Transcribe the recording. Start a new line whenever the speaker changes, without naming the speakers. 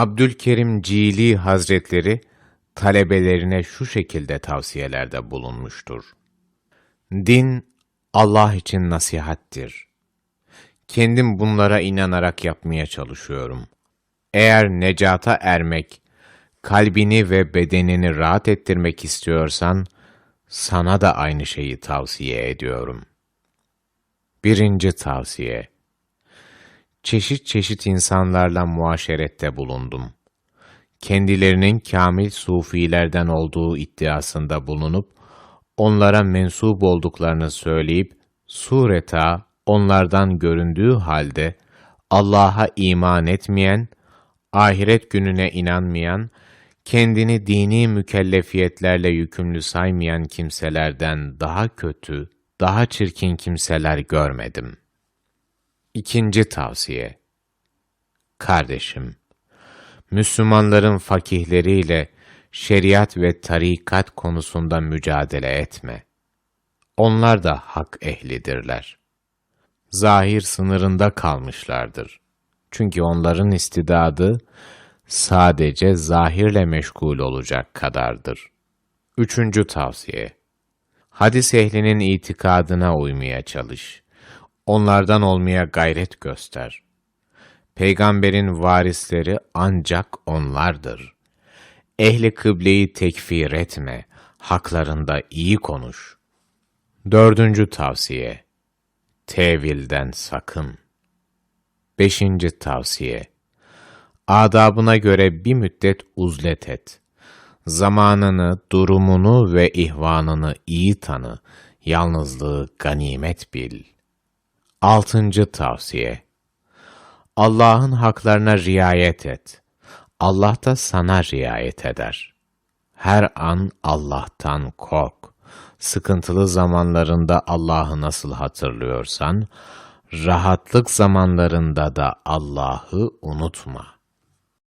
Abdülkerim Cili Hazretleri talebelerine şu şekilde tavsiyelerde bulunmuştur. Din Allah için nasihattir. Kendim bunlara inanarak yapmaya çalışıyorum. Eğer necata ermek, kalbini ve bedenini rahat ettirmek istiyorsan, sana da aynı şeyi tavsiye ediyorum. Birinci tavsiye. Çeşit çeşit insanlarla muaşerette bulundum. Kendilerinin kamil sufilerden olduğu iddiasında bulunup, onlara mensup olduklarını söyleyip, sureta onlardan göründüğü halde Allah'a iman etmeyen, ahiret gününe inanmayan, kendini dini mükellefiyetlerle yükümlü saymayan kimselerden daha kötü, daha çirkin kimseler görmedim. İkinci tavsiye. Kardeşim, Müslümanların fakihleriyle şeriat ve tarikat konusunda mücadele etme. Onlar da hak ehlidirler. Zahir sınırında kalmışlardır. Çünkü onların istidadı sadece zahirle meşgul olacak kadardır. Üçüncü tavsiye. Hadis ehlinin itikadına uymaya çalış. Onlardan olmaya gayret göster. Peygamberin varisleri ancak onlardır. Ehli kıbleyi tekfir etme, haklarında iyi konuş. Dördüncü tavsiye. Tevilden sakın. Beşinci tavsiye. Adabına göre bir müddet uzlet et. Zamanını, durumunu ve ihvanını iyi tanı. Yalnızlığı ganimet bil. Altıncı tavsiye. Allah'ın haklarına riayet et. Allah da sana riayet eder. Her an Allah'tan kork. Sıkıntılı zamanlarında Allah'ı nasıl hatırlıyorsan, rahatlık zamanlarında da Allah'ı unutma.